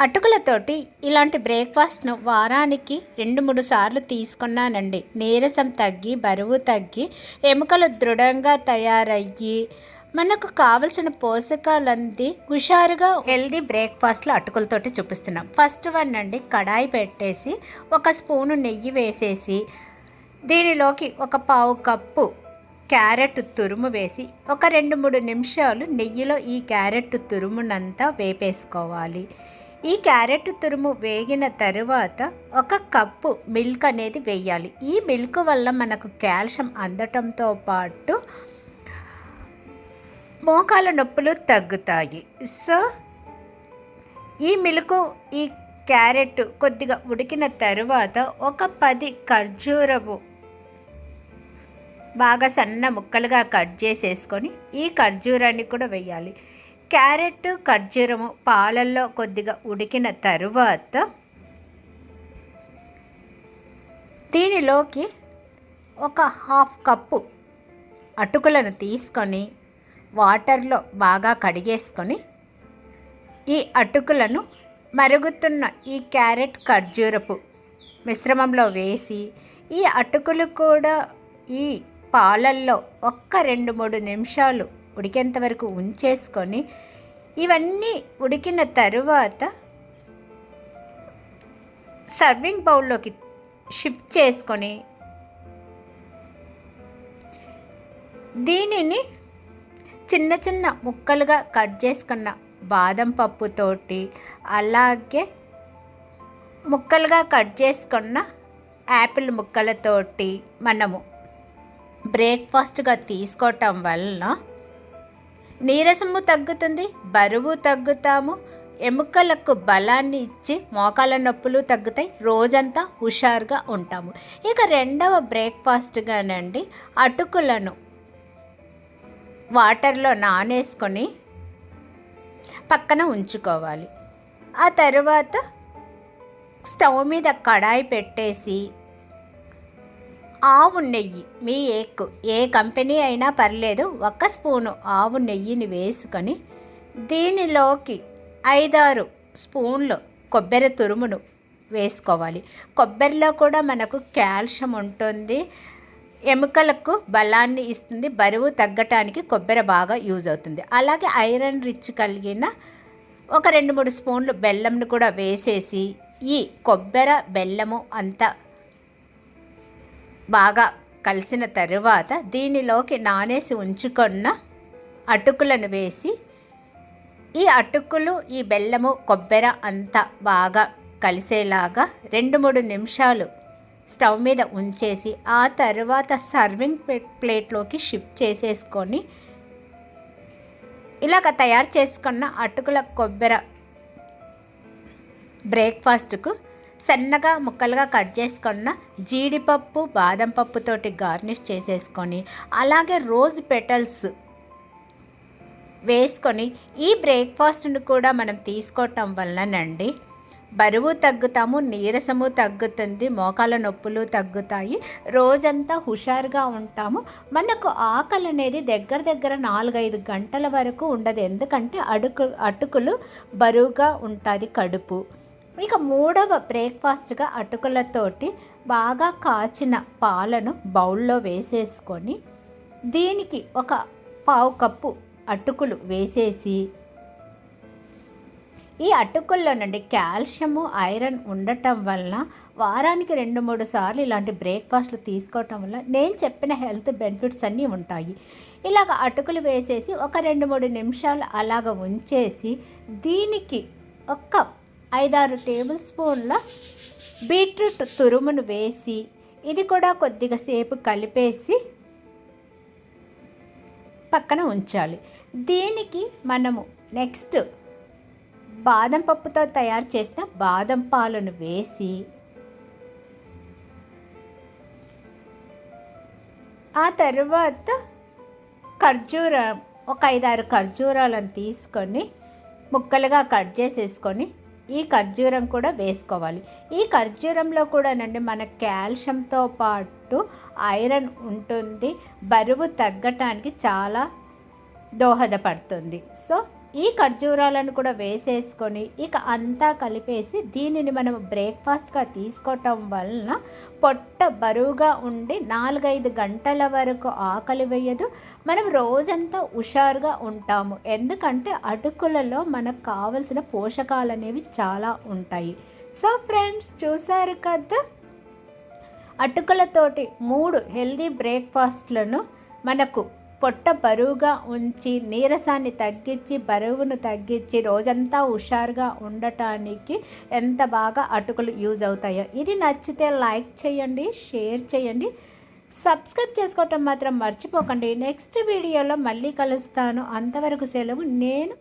అటుకులతోటి ఇలాంటి బ్రేక్ఫాస్ట్ను వారానికి రెండు మూడు సార్లు తీసుకున్నానండి. నీరసం తగ్గి బరువు తగ్గి ఎముకలు దృఢంగా తయారయ్యి మనకు కావలసిన పోషకాలంది హుషారుగా హెల్దీ బ్రేక్ఫాస్ట్లు అటుకులతోటి చూపిస్తున్నాం. ఫస్ట్ వన్ అండి కడాయి పెట్టేసి ఒక స్పూను నెయ్యి వేసేసి దీనిలోకి ఒక పావు కప్పు క్యారెట్ తురుము వేసి ఒక రెండు మూడు నిమిషాలు నెయ్యిలో ఈ క్యారెట్ తురుమునంతా వేపేసుకోవాలి. ఈ క్యారెట్ తురుము వేగిన తరువాత ఒక కప్పు మిల్క్ అనేది వేయాలి. ఈ మిల్క్ వల్ల మనకు కాల్షియం అందటంతో పాటు మోకాల నొప్పులు తగ్గుతాయి. సో ఈ మిల్క్ ఈ క్యారెట్ కొద్దిగా ఉడికిన తరువాత ఒక పది ఖర్జూరపు బాగా సన్న ముక్కలుగా కట్ చేసేసుకొని ఈ ఖర్జూరాన్ని కూడా వేయాలి. క్యారెట్ ఖర్జూరము పాలల్లో కొద్దిగా ఉడికిన తరువాత దీనిలోకి ఒక హాఫ్ కప్పు అటుకులను తీసుకొని వాటర్లో బాగా కడిగేసుకొని ఈ అటుకులను మరుగుతున్న ఈ క్యారెట్ ఖర్జూరపు మిశ్రమంలో వేసి ఈ అటుకులు కూడా ఈ పాలల్లో ఒక్క రెండు మూడు నిమిషాలు ఉడికేంత వరకు ఉంచేసుకొని ఇవన్నీ ఉడికిన తరువాత సర్వింగ్ బౌల్లోకి షిఫ్ట్ చేసుకొని దీనిని చిన్న చిన్న ముక్కలుగా కట్ చేసుకున్న బాదం పప్పుతోటి అలాగే ముక్కలుగా కట్ చేసుకున్న యాపిల్ ముక్కలతోటి మనము బ్రేక్ఫాస్ట్గా తీసుకోవటం వలన నీరసము తగ్గుతుంది బరువు తగ్గుతాము ఎముకలకు బలాన్ని ఇచ్చి మోకాల నొప్పులు తగ్గుతాయి రోజంతా హుషారుగా ఉంటాము. ఇక రెండవ బ్రేక్ఫాస్ట్గానండి అటుకులను వాటర్లో నానేసుకొని పక్కన ఉంచుకోవాలి. ఆ తర్వాత స్టవ్ మీద కడాయి పెట్టేసి ఆవు నెయ్యి. మీ ఏ ఏ కంపెనీ అయినా పర్లేదు ఒక స్పూను ఆవు నెయ్యిని వేసుకొని దీనిలోకి ఐదారు స్పూన్లు కొబ్బరి తురుమును వేసుకోవాలి. కొబ్బరిలో కూడా మనకు కాల్షియం ఉంటుంది. ఎముకలకు బలాన్ని ఇస్తుంది. బరువు తగ్గటానికి కొబ్బరి బాగా యూజ్ అవుతుంది. అలాగే ఐరన్ రిచ్ కలిగిన ఒక రెండు మూడు స్పూన్లు బెల్లంను కూడా వేసేసి ఈ కొబ్బరి బెల్లము అంతా బాగా కలిసిన తరువాత దీనిలోకి నానేసి ఉంచుకున్న అటుకులను వేసి ఈ అటుకులు ఈ బెల్లము కొబ్బరి అంతా బాగా కలిసేలాగా రెండు మూడు నిమిషాలు స్టవ్ మీద ఉంచేసి ఆ తర్వాత సర్వింగ్ ప్లేట్లోకి షిఫ్ట్ చేసేసుకొని ఇలాగ తయారు చేసుకున్న అటుకుల కొబ్బరి బ్రేక్ఫాస్ట్కు సన్నగా ముక్కలుగా కట్ చేసుకున్న జీడిపప్పు బాదం పప్పుతోటి గార్నిష్ చేసేసుకొని అలాగే రోజ్ పెటల్స్ వేసుకొని ఈ బ్రేక్ఫాస్ట్ని కూడా మనం తీసుకోవటం వల్లనండి బరువు తగ్గుతాము నీరసము తగ్గుతుంది మోకాల నొప్పులు తగ్గుతాయి రోజంతా హుషారుగా ఉంటాము. మనకు ఆకలి అనేది దగ్గర దగ్గర నాలుగైదు గంటల వరకు ఉండదు. ఎందుకంటే అడుకు అటుకులు బరువుగా ఉంటుంది కడుపు. ఇక మూడవ బ్రేక్ఫాస్ట్గా అటుకులతోటి బాగా కాచిన పాలను బౌల్లో వేసేసుకొని దీనికి ఒక పావు కప్పు అటుకులు వేసేసి ఈ అటుకుల్లో నుండి కాల్షియము ఐరన్ ఉండటం వలన వారానికి రెండు మూడు సార్లు ఇలాంటి బ్రేక్ఫాస్ట్లు తీసుకోవటం వల్ల నేను చెప్పిన హెల్త్ బెనిఫిట్స్ అన్నీ ఉంటాయి. ఇలాగ అటుకులు వేసేసి ఒక రెండు మూడు నిమిషాలు అలాగ ఉంచేసి దీనికి ఒక ఐదారు టేబుల్ స్పూన్ల బీట్రూట్ తురుమును వేసి ఇది కూడా కొద్దిగా సేపు కలిపేసి పక్కన ఉంచాలి. దీనికి మనము నెక్స్ట్ బాదం పప్పుతో తయారు చేసిన బాదం పాలను వేసి ఆ తర్వాత ఖర్జూర ఒక ఐదారు ఖర్జూరాలను తీసుకొని ముక్కలుగా కట్ చేసేసుకొని ఈ ఖర్జూరం కూడా వేసుకోవాలి. ఈ ఖర్జూరంలో కూడానండి మన కాల్షియంతో పాటు ఐరన్ ఉంటుంది. బరువు తగ్గటానికి చాలా దోహదపడుతుంది. సో ఈ ఖర్జూరాలను కూడా వేసేసుకొని ఇక అంతా కలిపేసి దీనిని మనం బ్రేక్ఫాస్ట్గా తీసుకోవటం వలన పొట్ట బరువుగా ఉండి నాలుగైదు గంటల వరకు ఆకలి వేయదు. మనం రోజంతా హుషారుగా ఉంటాము. ఎందుకంటే అటుకులలో మనకు కావలసిన పోషకాలు అనేవి చాలా ఉంటాయి. సో ఫ్రెండ్స్ చూసారు కదా? అటుకులతోటి మూడు హెల్దీ బ్రేక్ఫాస్ట్లను మనకు పొట్ట బరువుగా ఉంచి నీరసాన్ని తగ్గించి బరువును తగ్గించి రోజంతా హుషారుగా ఉండటానికి ఎంత బాగా అటుకులు యూజ్ అవుతాయో. ఇది నచ్చితే లైక్ చేయండి షేర్ చేయండి. సబ్స్క్రైబ్ చేసుకోవటం మాత్రం మర్చిపోకండి. నెక్స్ట్ వీడియోలో మళ్ళీ కలుస్తాను. అంతవరకు సెలవు నేను